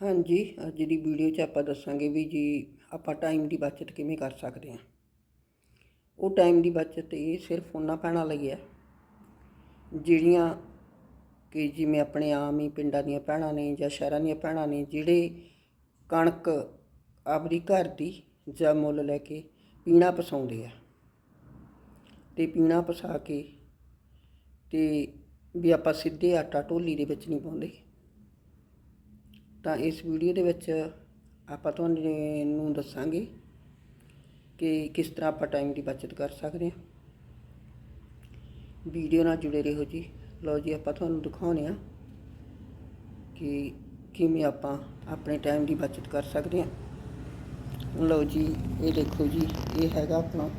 ਹਾਂਜੀ, ਅੱਜ ਦੀ ਵੀਡੀਓ 'ਚ ਆਪਾਂ ਦੱਸਾਂਗੇ ਵੀ ਜੀ ਆਪਾਂ ਟਾਈਮ ਦੀ ਬਚਤ ਕਿਵੇਂ ਕਰ ਸਕਦੇ ਹਾਂ। ਉਹ ਟਾਈਮ ਦੀ ਬਚਤ ਇਹ ਸਿਰਫ ਉਹਨਾਂ ਭੈਣਾਂ ਲਈ ਹੈ, ਜਿਹੜੀਆਂ ਕਿ ਜਿਵੇਂ ਆਪਣੇ ਆਮ ਹੀ ਪਿੰਡਾਂ ਦੀਆਂ ਭੈਣਾਂ ਨੇ ਜਾਂ ਸ਼ਹਿਰਾਂ ਦੀਆਂ ਭੈਣਾਂ ਨੇ, ਜਿਹੜੇ ਕਣਕ ਆਪਦੀ ਘਰ ਦੀ ਜਾਂ ਮੁੱਲ ਲੈ ਕੇ ਪੀਣਾ ਪਸਾਉਂਦੇ ਆ। ਤੇ ਪੀਣਾ ਪਸਾ ਕੇ ਤੇ ਵੀ ਆਪਾਂ ਸਿੱਧੇ ਆਟਾ ਢੋਲੀ ਦੇ ਵਿੱਚ ਨਹੀਂ ਪਾਉਂਦੇ। ਤਾਂ ਇਸ ਵੀਡੀਓ ਦੇ ਵਿੱਚ ਆਪਾਂ ਤੁਹਾਨੂੰ ਦੱਸਾਂਗੇ ਕਿ ਕਿਸ ਤਰ੍ਹਾਂ ਆਪਾਂ ਟਾਈਮ ਦੀ ਬਚਤ ਕਰ ਸਕਦੇ ਹਾਂ। ਵੀਡੀਓ ਨਾਲ ਜੁੜੇ ਰਹੋ ਜੀ। ਲਓ ਜੀ, ਆਪਾਂ ਤੁਹਾਨੂੰ ਦਿਖਾਉਂਦੇ ਹਾਂ ਕਿ ਕਿਵੇਂ ਆਪਾਂ ਆਪਣੇ ਟਾਈਮ ਦੀ ਬਚਤ ਕਰ ਸਕਦੇ ਹਾਂ। ਲਓ ਜੀ, ਇਹ ਦੇਖੋ ਜੀ, ਇਹ ਹੈਗਾ ਆਪਣਾ।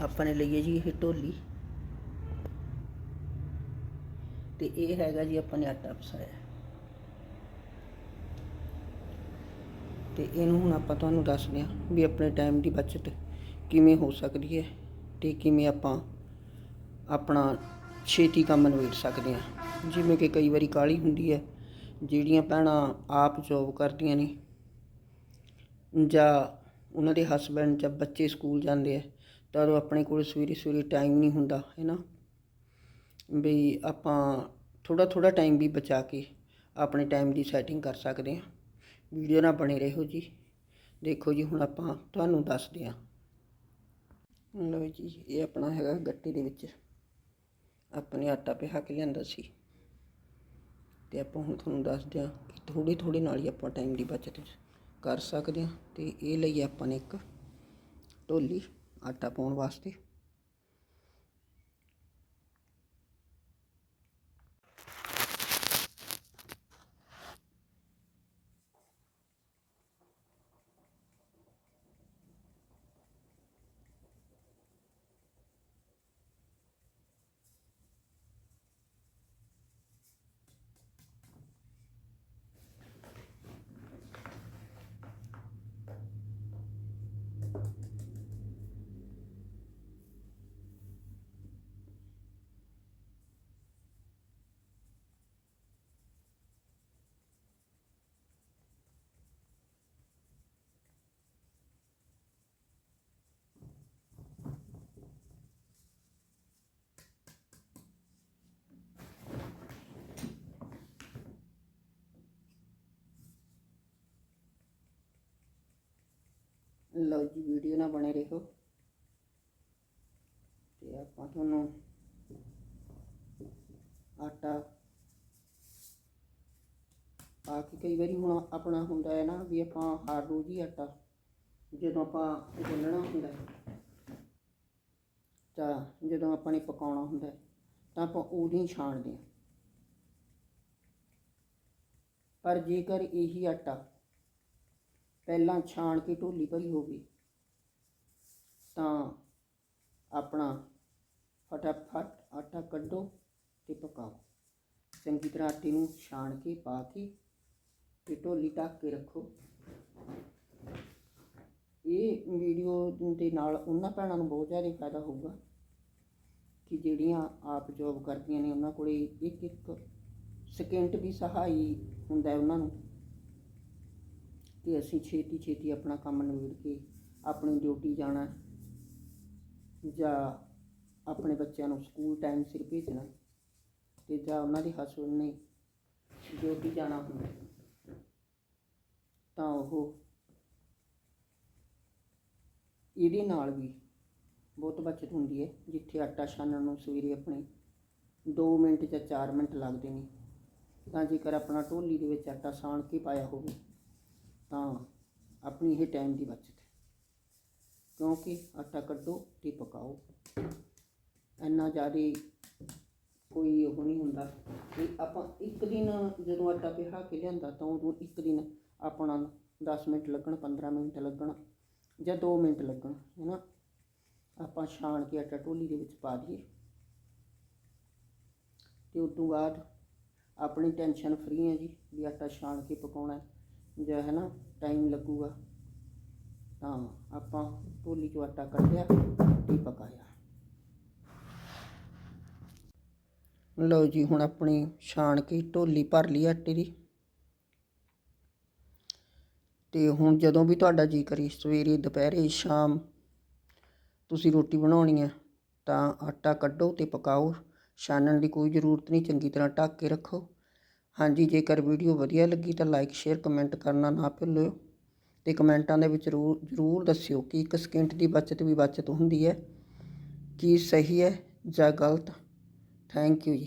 ਆਪਾਂ ਨੇ ਲਈਏ ਜੀ ਇਹ ਢੋਲੀ ਤੇ ਇਹ ਹੈਗਾ ਜੀ ਆਪਾਂ ਨੇ ਆਟਾ ਪਸਾਇਆ। ਤੇ ਇਹਨੂੰ ਹੁਣ ਆਪਾਂ ਤੁਹਾਨੂੰ ਦੱਸਦੇ ਹਾਂ ਵੀ ਆਪਣੇ ਟਾਈਮ ਦੀ ਬਚਤ ਕਿਵੇਂ ਹੋ ਸਕਦੀ ਹੈ ਤੇ ਕਿਵੇਂ ਆਪਾਂ ਆਪਣਾ ਛੇਤੀ ਕੰਮ ਨਿਬੇੜ ਸਕਦੇ ਹਾਂ। ਜਿਵੇਂ ਕਿ ਕਈ ਵਾਰੀ ਕਾਲੀ ਹੁੰਦੀ ਹੈ, ਜਿਹੜੀਆਂ ਭੈਣਾਂ ਆਪ ਜੋਬ ਕਰਦੀਆਂ ਨੇ ਜਾਂ ਉਹਨਾਂ ਦੇ ਹਸਬੰਡ ਜਾਂ ਬੱਚੇ ਸਕੂਲ ਜਾਂਦੇ ਆ, ਤਾਂ ਉਹ ਆਪਣੇ ਕੋਲ ਸਵੇਰੇ ਸਵੇਰੇ ਟਾਈਮ ਨਹੀਂ ਹੁੰਦਾ, ਹੈ ਨਾ? ਵੀ ਆਪਾਂ ਥੋੜਾ ਥੋੜਾ ਟਾਈਮ ਵੀ ਬਚਾ ਕੇ ਆਪਣੇ ਟਾਈਮ ਦੀ ਸੈਟਿੰਗ ਕਰ ਸਕਦੇ ਹਾਂ। ਵੀਡੀਓ ਨਾਲ ਬਣੇ ਰਹੋ ਜੀ। ਦੇਖੋ ਜੀ, ਹੁਣ ਆਪਾਂ ਤੁਹਾਨੂੰ ਦੱਸਦੇ ਹਾਂ। ਲਓ ਜੀ, ਇਹ ਆਪਣਾ ਹੈਗਾ ਗੱਟੇ ਦੇ ਵਿੱਚ। ਆਪਣੇ ਆਟਾ ਪਿਹਾ ਕੇ ਲਿਆਂਦਾ ਸੀ। ਤੇ ਆਪਾਂ ਹੁਣ ਤੁਹਾਨੂੰ ਦੱਸਦੇ ਹਾਂ ਕਿ ਥੋੜੀ ਥੋੜੀ ਨਾਲ ਹੀ ਆਪਾਂ ਟਾਈਮ ਦੀ ਬਚਤ ਕਰ ਸਕਦੇ ਹਾਂ। ਤੇ ਇਹ ਲਈ ਆਪਾਂ ਨੇ ਇੱਕ ਢੋਲੀ ਆਟਾ ਪਾਉਣ ਵਾਸਤੇ। ਲਓ ਜੀ, ਵੀਡੀਓ ਨਾਲ ਬਣੇ ਰਹੋ। ਤੇ ਆਪਾਂ ਤੁਹਾਨੂੰ ਆਟਾ ਆ ਕੇ ਕਈ ਵਾਰੀ ਹੁਣ ਆਪਣਾ ਹੁੰਦਾ ਹੈ ਨਾ ਵੀ ਆਪਾਂ ਹਰ ਰੋਜ਼ ਹੀ ਆਟਾ ਜਦੋਂ ਆਪਾਂ ਗੁੰਨਣਾ ਹੁੰਦਾ ਤਾਂ ਜਦੋਂ ਆਪਾਂ ਨੇ ਪਕਾਉਣਾ ਹੁੰਦਾ ਤਾਂ ਆਪਾਂ ਉਦੋਂ ਹੀ ਛਾਣਦੇ ਹਾਂ। ਪਰ ਜੇਕਰ ਇਹੀ ਆਟਾ ਪਹਿਲਾਂ ਛਾਣ ਕੇ ਢੋਲੀ ਭਰੀ ਹੋਵੇ ਤਾਂ ਆਪਣਾ ਫਟਾਫਟ ਆਟਾ ਕੱਢੋ ਤੇ ਪਕਾਓ। ਚੰਗੀ ਤਰ੍ਹਾਂ ਆਟੇ ਨੂੰ ਛਾਣ ਕੇ ਪਾ ਕੇ ਤੇ ਢੋਲੀ ਢੱਕ ਕੇ ਰੱਖੋ। ਇਹ ਵੀਡੀਓ ਦੇ ਨਾਲ ਉਹਨਾਂ ਭੈਣਾਂ ਨੂੰ ਬਹੁਤ ਜ਼ਿਆਦਾ ਫਾਇਦਾ ਹੋਊਗਾ ਕਿ ਜਿਹੜੀਆਂ ਆਪ ਜੋਬ ਕਰਦੀਆਂ ਨੇ, ਉਹਨਾਂ ਕੋਲੇ ਇੱਕ ਇੱਕ ਸਕਿੰਟ ਵੀ ਸਹਾਈ ਹੁੰਦਾ ਹੈ ਉਹਨਾਂ ਨੂੰ। ਕਿ ਅਸੀਂ ਛੇਤੀ ਛੇਤੀ ਆਪਣਾ ਕੰਮ ਨਿਬੇੜ ਕੇ ਆਪਣੀ ਡਿਊਟੀ ਜਾਣਾ ਜਾਂ ਆਪਣੇ ਬੱਚਿਆਂ ਨੂੰ ਸਕੂਲ ਟਾਈਮ ਸਿਰ ਭੇਜਣਾ ਹੈ ਤੇ ਜਾਂ ਉਹਨਾਂ ਦੇ ਹਸਬੰਡ ਨੇ ਡਿਊਟੀ ਜਾਣਾ ਹੁੰਦਾ ਤਾਂ ਉਹ ਇਹਦੇ ਨਾਲ ਵੀ ਬਹੁਤ ਬਚਤ ਹੁੰਦੀ ਹੈ, ਜਿੱਥੇ ਆਟਾ ਛਾਣਨ ਨੂੰ ਸਵੇਰੇ ਆਪਣੇ 2 ਮਿੰਟ ਜਾਂ 4 ਮਿੰਟ ਲੱਗਦੇ ਨੇ। ਤਾਂ ਜੇਕਰ ਆਪਣਾ ਢੋਲੀ ਦੇ ਵਿੱਚ ਆਟਾ ਸਾਣ ਕੇ ਪਾਇਆ ਹੋਵੇ ਤਾਂ ਆਪਣੀ ਇਹ ਟਾਈਮ ਦੀ ਬਚਤ ਹੈ। ਕਿਉਂਕਿ ਆਟਾ ਕੱਢੋ ਤੇ ਪਕਾਓ। ਇੰਨਾ ਜ਼ਿਆਦਾ ਕੋਈ ਉਹ ਨਹੀਂ ਹੁੰਦਾ ਕਿ ਆਪਾਂ ਇੱਕ ਦਿਨ ਜਦੋਂ ਆਟਾ ਪਿਹਾ ਕੇ ਲਿਆਂਦਾ ਤਾਂ ਉਦੋਂ ਇੱਕ ਦਿਨ ਆਪਣਾ 10 ਮਿੰਟ ਲੱਗਣ 15 ਮਿੰਟ ਲੱਗਣ ਜਾਂ 2 ਮਿੰਟ ਲੱਗਣ, ਹੈ ਨਾ? ਆਪਾਂ ਛਾਣ ਕੇ ਆਟਾ ਢੋਲੀ ਦੇ ਵਿੱਚ ਪਾ ਦਈਏ। ਤੇ ਉਸ ਤੋਂ ਬਾਅਦ ਆਪਣੀ ਟੈਨਸ਼ਨ ਫਰੀ ਹੈ ਜੀ, ਵੀ ਆਟਾ ਛਾਣ ਕੇ ਪਕਾਉਣਾ ਜਾਂ ਹੈ ਨਾ ਟਾਈਮ ਲੱਗੂਗਾ। ਤਾਂ ਆਪਾਂ ਢੋਲੀ 'ਚੋਂ ਆਟਾ ਕੱਢਿਆ ਤੇ ਪਕਾਇਆ। ਲਓ ਜੀ, ਹੁਣ ਆਪਣੀ ਛਾਣ ਕੇ ਢੋਲੀ ਭਰ ਲਈ ਆਟੇ ਦੀ। ਤੇ ਹੁਣ ਜਦੋਂ ਵੀ ਤੁਹਾਡਾ ਜੀ ਕਰੇ, ਸਵੇਰੇ, ਦੁਪਹਿਰੇ, ਸ਼ਾਮ ਤੁਸੀਂ ਰੋਟੀ ਬਣਾਉਣੀ ਹੈ ਤਾਂ ਆਟਾ ਕੱਢੋ ਤੇ ਪਕਾਓ। ਛਾਨਣ ਦੀ ਕੋਈ ਜ਼ਰੂਰਤ ਨਹੀਂ, ਚੰਗੀ ਤਰ੍ਹਾਂ ਢੱਕ ਕੇ ਰੱਖੋ। ਹਾਂਜੀ, ਜੇਕਰ ਵੀਡੀਓ ਵਧੀਆ ਲੱਗੀ ਤਾਂ ਲਾਈਕ ਸ਼ੇਅਰ ਕਮੈਂਟ ਕਰਨਾ ਨਾ ਭੁੱਲਿਓ ਤੇ ਕਮੈਂਟਾਂ ਦੇ ਵਿੱਚ ਜ਼ਰੂਰ ਜ਼ਰੂਰ ਦੱਸਿਓ ਕਿ ਇੱਕ ਸਕਿੰਟ ਦੀ ਬਚਤ ਵੀ ਬਚਤ ਹੁੰਦੀ ਹੈ, ਕੀ ਸਹੀ ਹੈ ਜਾਂ ਗਲਤ। ਥੈਂਕ ਯੂ ਜੀ।